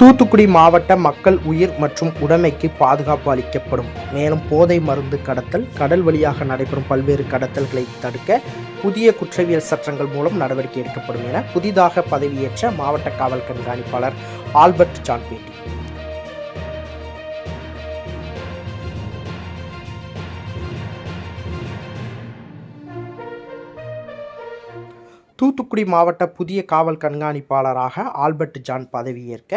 தூத்துக்குடி மாவட்ட மக்கள் உயிர் மற்றும் உடைமைக்கு பாதுகாப்பு அளிக்கப்படும். மேலும் போதை மருந்து கடத்தல் கடல் வழியாக நடைபெறும் பல்வேறு கடத்தல்களை தடுக்க புதிய குற்றவியல் சட்டங்கள் மூலம் நடவடிக்கை எடுக்கப்படும் என புதிதாக பதவியேற்ற மாவட்ட காவல் கண்காணிப்பாளர் ஆல்பர்ட் ஜான் பேட்டி தூத்துக்குடி மாவட்ட புதிய காவல் கண்காணிப்பாளராக ஆல்பர்ட் ஜான் பதவியேற்க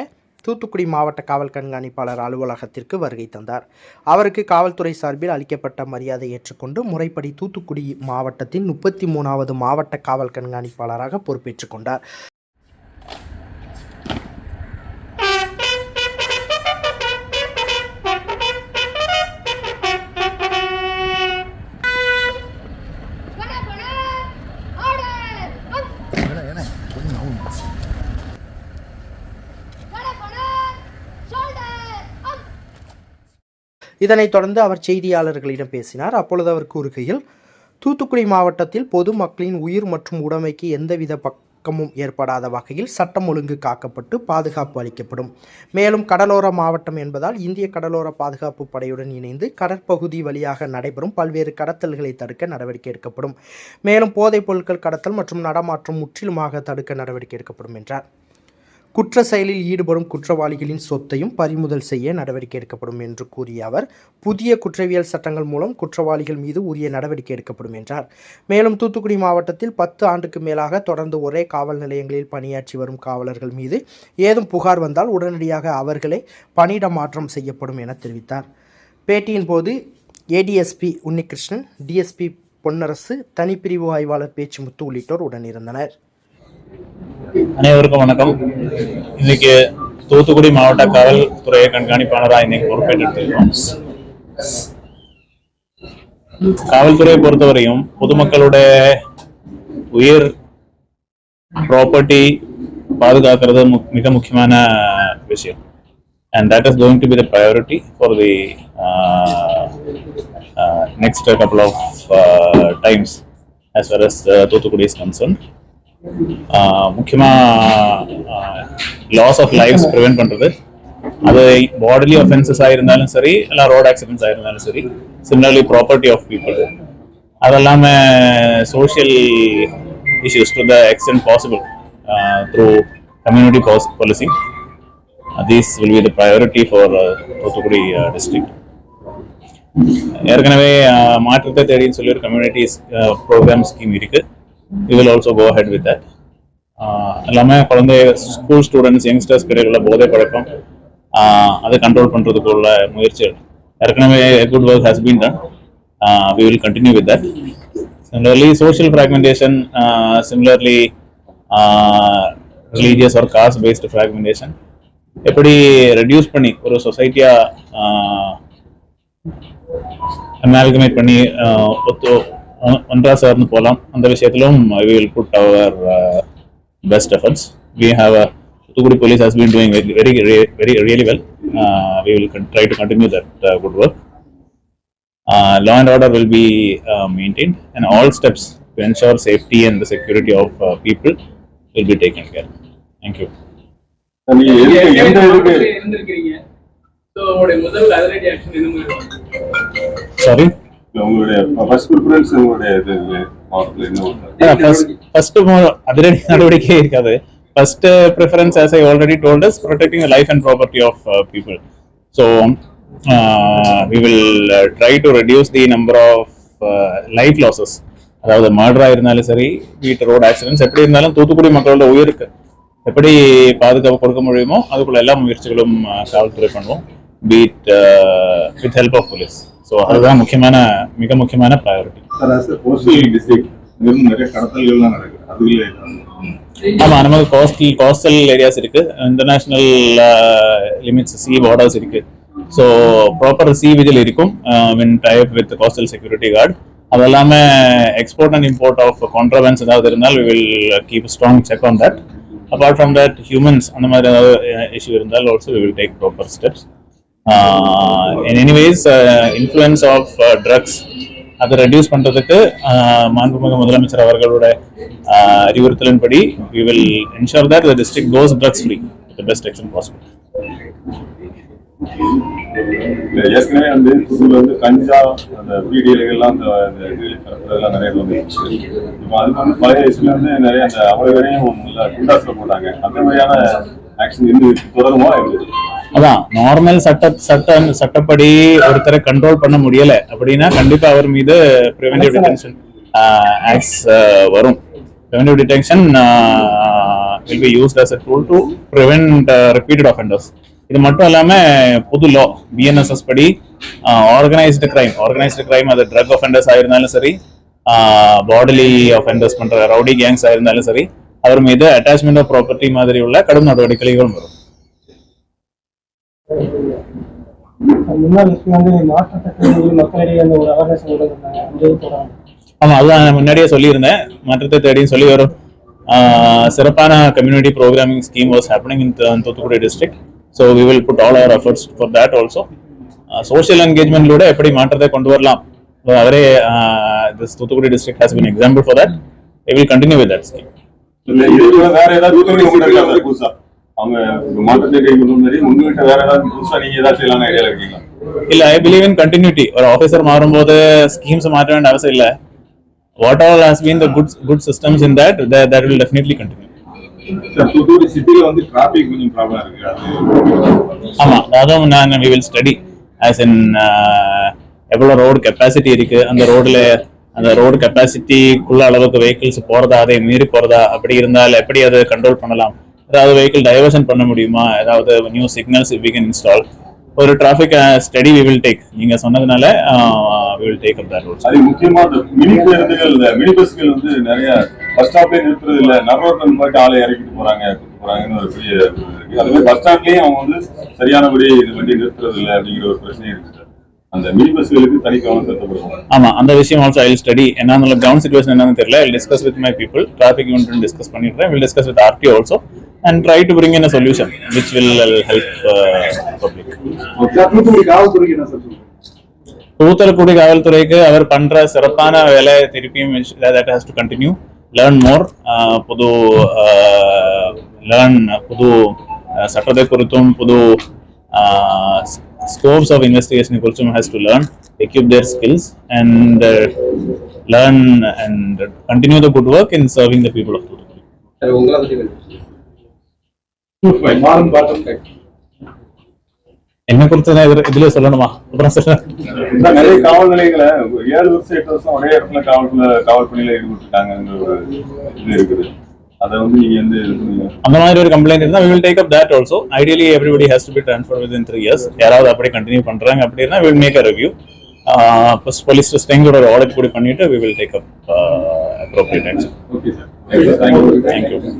தூத்துக்குடி மாவட்ட காவல் கண்காணிப்பாளர் அலுவலகத்திற்கு வருகை தந்தார். அவருக்கு காவல்துறை சார்பில் அளிக்கப்பட்ட மரியாதை ஏற்றுக்கொண்டு முறைப்படி தூத்துக்குடி மாவட்டத்தின் முப்பத்தி மூணாவது மாவட்ட காவல் கண்காணிப்பாளராக பொறுப்பேற்றுக் கொண்டார். இதனைத் தொடர்ந்து அவர் செய்தியாளர்களிடம் பேசினார். அப்பொழுது அவர் கூறுகையில் தூத்துக்குடி மாவட்டத்தில் பொதுமக்களின் உயிர் மற்றும் உடைமைக்கு எந்தவித பக்கமும் ஏற்படாத வகையில் சட்டம் ஒழுங்கு காக்கப்பட்டு பாதுகாப்பு அளிக்கப்படும். மேலும் கடலோர மாவட்டம் என்பதால் இந்திய கடலோர பாதுகாப்பு படையுடன் இணைந்து கடற்பகுதி வழியாக நடைபெறும் பல்வேறு கடத்தல்களை தடுக்க நடவடிக்கை எடுக்கப்படும். மேலும் போதைப் பொருட்கள் கடத்தல் மற்றும் நடமாற்றம் முற்றிலுமாக தடுக்க நடவடிக்கை எடுக்கப்படும் என்றார். குற்ற செயலில் ஈடுபடும் குற்றவாளிகளின் சொத்தையும் பறிமுதல் செய்ய நடவடிக்கை எடுக்கப்படும் என்று கூறிய அவர் புதிய குற்றவியல் சட்டங்கள் மூலம் குற்றவாளிகள் மீது உரிய நடவடிக்கை எடுக்கப்படும் என்றார். மேலும் தூத்துக்குடி மாவட்டத்தில் பத்து ஆண்டுக்கு மேலாக தொடர்ந்து ஒரே காவல் நிலையங்களில் பணியாற்றி வரும் காவலர்கள் மீது ஏதும் புகார் வந்தால் உடனடியாக அவர்களே பணியிட மாற்றம் செய்யப்படும் என தெரிவித்தார். பேட்டியின் போது ஏடிஎஸ்பி உன்னிகிருஷ்ணன் டிஎஸ்பி பொன்னரசு தனிப்பிரிவு ஆய்வாளர் பேச்சுமுத்து உள்ளிட்டோர் உடனிருந்தனர். அனைவருக்கும் வணக்கம். இன்னைக்கு தூத்துக்குடி மாவட்ட காவல்துறை கண்காணிப்பாளராக இன்னைக்கு பொறுப்பேற்றிருக்கிறோம். காவல்துறையை பொறுத்தவரையும் பொதுமக்களுடைய உயிர் ப்ராப்பர்ட்டி பாதுகாக்கிறது மிக முக்கியமான விஷயம். And that is going to be the priority for the next couple of times as far as uh, Thoothukudi is concern முக்கியமாக லாஸ் ஆஃப் லைஃப்ஸ் ப்ரிவென்ட் பண்ணுறது அது பாடிலி ஒஃபென்சஸ் ஆயிருந்தாலும் சரி இல்லை ரோட் ஆக்சிடென்ட்ஸ் ஆயிருந்தாலும் சரி சிமிலர்லி ப்ராப்பர்ட்டி ஆஃப் பீப்புள் அது இல்லாமல் social issues to the extent possible through community policy these will be the priority for Thoothukudi uh, district ஏற்கனவே மாற்றத்தை தேடின்னு சொல்லி ஒரு கம்யூனிட்டி ப்ரோக்ராம் ஸ்கீம் இருக்கு. We will also go ahead with that எல்லாமே குழந்தை ஸ்கூல் ஸ்டூடெண்ட்ஸ் யங்ஸ்டர்ஸ் கிடையாது போதை பழக்கம். அதை கண்ட்ரோல் பண்ணுறதுக்குள்ள முயற்சிகள். ஏற்கனவே good work has been done we will continue with that similarly social fragmentation similarly religious or caste based fragmentation எப்படி ரெடியூஸ் பண்ணி ஒரு சொசைட்டியாக அமால்கமேட் பண்ணி ஒத்து ஒன்றா சேர்ந்து போகலாம் அந்த விஷயத்திலும் we will put our best efforts we have Thoothukudi police has been doing very very really well we will try to continue that good work law and order will be uh, maintained and all steps to ensure safety and the security of uh, people will be taken care thank you நீங்க so உங்களுடைய first preference உங்களுடைய இது first அதிரடி நடவடிக்கை இருக்காது. First preference protecting the life and property of uh, people. So uh, we will uh, try to reduce the number of uh, life losses. அதாவது மர்டரா இருந்தாலும் சரி வீட்டு ரோட் ஆக்சிடென்ட்ஸ் எப்படி இருந்தாலும் தூத்துக்குடி மக்களோட உயிருக்கு. எப்படி பாதுகாப்பு கொடுக்க முடியுமோ அதுக்குள்ள எல்லா முயற்சிகளும் uh, காவல்துறை பண்ணுவோம். Beat with help of police so அதுதான் முக்கியமான மிக முக்கியமான ப்ரையாரிட்டி ஆமா நமக்கு கோஸ்டல் கோஸ்டல் ஏரியாஸ் இருக்கு. இன்டர்நேஷனல் லிமிட்ஸ் சி பார்டர்ஸ் இருக்கு. ஸோ ப்ராப்பர் சி விஜில் இருக்கும் win type with coastal security guard அது எல்லாமே export and import of contrabands ஏதாவது இருந்தால் we will keep strong check on that apart from that humans அந்த மாதிரி ஏதாவது இஷ்யூ இருந்தால் also we will take proper steps anyways influence of drugs அதை reduce பண்றதுக்கு மாண்புமிகு முதலமைச்சர் அவர்களோட அறிவுறுத்தலின் அறிவுறுத்தலின்படி we will ensure that the district goes drugs free the best action possible ஏற்கனவே வந்து புதுல வந்து கஞ்சா அந்த பீடியல்கள்லாம் அந்த அந்த இது நிறைய வந்துருச்சு. இப்போ அதுக்கு வந்து பழைய வயசுல வந்து நிறைய அந்த அவ்வளவு வரையும் குண்டாஸ்ல போட்டாங்க. அந்த மாதிரியான ஆக்ஷன் இருந்து தொடருமா? இருக்குது அதான் நார்மல் சட்ட சட்ட சட்டப்படி ஒருத்தரை கண்ட்ரோல் பண்ண முடியல அப்படின்னா கண்டிப்பா அவர் மீது ப்ரிவென்டிவ் டிடென்ஷன் ஆக்ட்ஸ் வரும். Preventive detention will be used as a tool to prevent repeated offenders இது மட்டும் இல்லாம புது லா பிஎன்எஸ்எஸ் படி ஆர்கனைஸ்டு கிரைம் ஆர்கனைஸ்டு கிரைம் அது ட்ரக் ஆஃபெண்டர்ஸ் ஆயிருந்தாலும் சரி பாடலி ஆஃபெண்டர்ஸ் பண்ற ரவுடி கேங்ஸ் ஆயிருந்தாலும் சரி அவர் மீது அட்டாச்மெண்ட் ஆஃப் ப்ராப்பர்ட்டி மாதிரி உள்ள கடும் நடவடிக்கைகளும் வரும். முன்னாள் வந்து மாற்றத்தக்க மக்களிடையே அந்த ஒரு அவேர்னஸ் கொடுக்குறாங்க ஆமா அதுதான் நான் முன்னாடியே சொல்லியிருந்தேன். மாற்றத்தை தேடின்னு சொல்லி வரும் சிறப்பான community programming scheme was happening in Thoothukudi district so we will put all our efforts for that also social என்கேஜ்மெண்ட்லூட எப்படி மாற்றத்தை கொண்டு வரலாம்? அவரே this Thoothukudi district has been example for that we will continue with that scheme வேற ஏதாவது அவங்க மாற்றத்தை கை கொண்டு மாதிரி உங்ககிட்ட வேற ஏதாவது புதுசா நீங்க ஏதாவது செய்யலாம் ஐடியால இருக்கீங்களா? இல்ல ஐ பிலீவ் இன் கண்டினியூட்டி ஒரு ஆஃபீஸர் மாறும்போது ஸ்கீம்ஸ் மாற்ற வேண்டிய அவசியம் இல்ல. What all has been the good good systems in that that will definitely continue sir Thoothukudi சிட்டில வந்து டிராபிக் கொஞ்சம் ப்ராப்ளம் இருக்கு. ஆமா அதுவும் நான் we will study as in எவ்வளவு ரோடு கெப்பாசிட்டி இருக்கு. அந்த ரோட்ல அந்த ரோடு கெப்பாசிட்டிக்குள்ள அளவுக்கு வெஹிக்கிள்ஸ் போறதா அதை மீறி போறதா அப்படி இருந்தால் எப்படி அதை கண்ட்ரோல் பண்ணலாம்? ஏதாவது வெஹிக்கிள் டைவர்ஷன் பண்ண முடியுமா? ஏதாவது new signals we can install ஒரு traffic study we will take நீங்க சொன்னதுனால we will take up that rules அது முக்கியமா இந்த மினி பேருந்துகள் மினி பஸ்கள் வந்து நிறைய பஸ் ஸ்டாப்லயே நிறுத்துறது இல்ல. நடுரோட்ல போயிட்டு ஆளை இறக்கிட்டு போறாங்க போறாங்கன்னு ஒரு பெரிய இது இருக்கு. அது மாதிரி பஸ் ஸ்டாண்ட்லயும் அவங்க வந்து சரியானபடி இது வண்டி நிறுத்துறது இல்ல அப்படிங்கிற ஒரு பிரச்சனை இருக்கு அந்த மினி பஸ்களுக்கு தனி கவனம் செலுத்தப்படுவோம் ஆமா அந்த விஷயம் ஆல்சோ ஐ ஸ்டடி என்ன கிரவுண்ட் சுச்சுவேஷன் என்னன்னு தெரியல. Discuss with my people traffic unit discuss பண்ணிடுறேன். Will discuss with RT also and try to bring in a solution which will help public Thoothukudi காவல்துறைக்கு என்ன சார் சொல்லுங்க தூத்தலக்குடி காவல்துறைக்கு அவர் பண்ற சிறப்பான வேலை திருப்பியும் that has to continue learn more புது லேர்ன் புது uh, சட்டத்தை குறித்தும் புது ஸ்கோப்ஸ் ஆஃப் இன்வெஸ்டிகேஷன் குறித்தும் has to learn equip their skills and learn and continue the good work in serving the people of Thoothukudi என்ன குறித்து இதுல- சொல்லணுமா? அப்புறம் இந்த நிறைய காவல் நிலையங்களை ஏழு வருஷம் எட்டு வருஷம் ஒரே இடத்துல காவல் காவல் பணியில ஈடுபட்டுருக்காங்கிற ஒரு இது இருக்குது. அதை வந்து நீங்க வந்து இது பண்ணுங்க. அந்த மாதிரி ஒரு கம்ப்ளைண்ட் இருந்தா we will take up that also. Ideally everybody has to be transferred within three years. யாராவது அப்படி கண்டினியூ பண்றாங்க அப்படின்னா we will make a review. Police ஸ்ட்ரெங்கோட ஒரு ஆடிட் கூட பண்ணிட்டு will take up uh, appropriate action. Okay sir thank you you.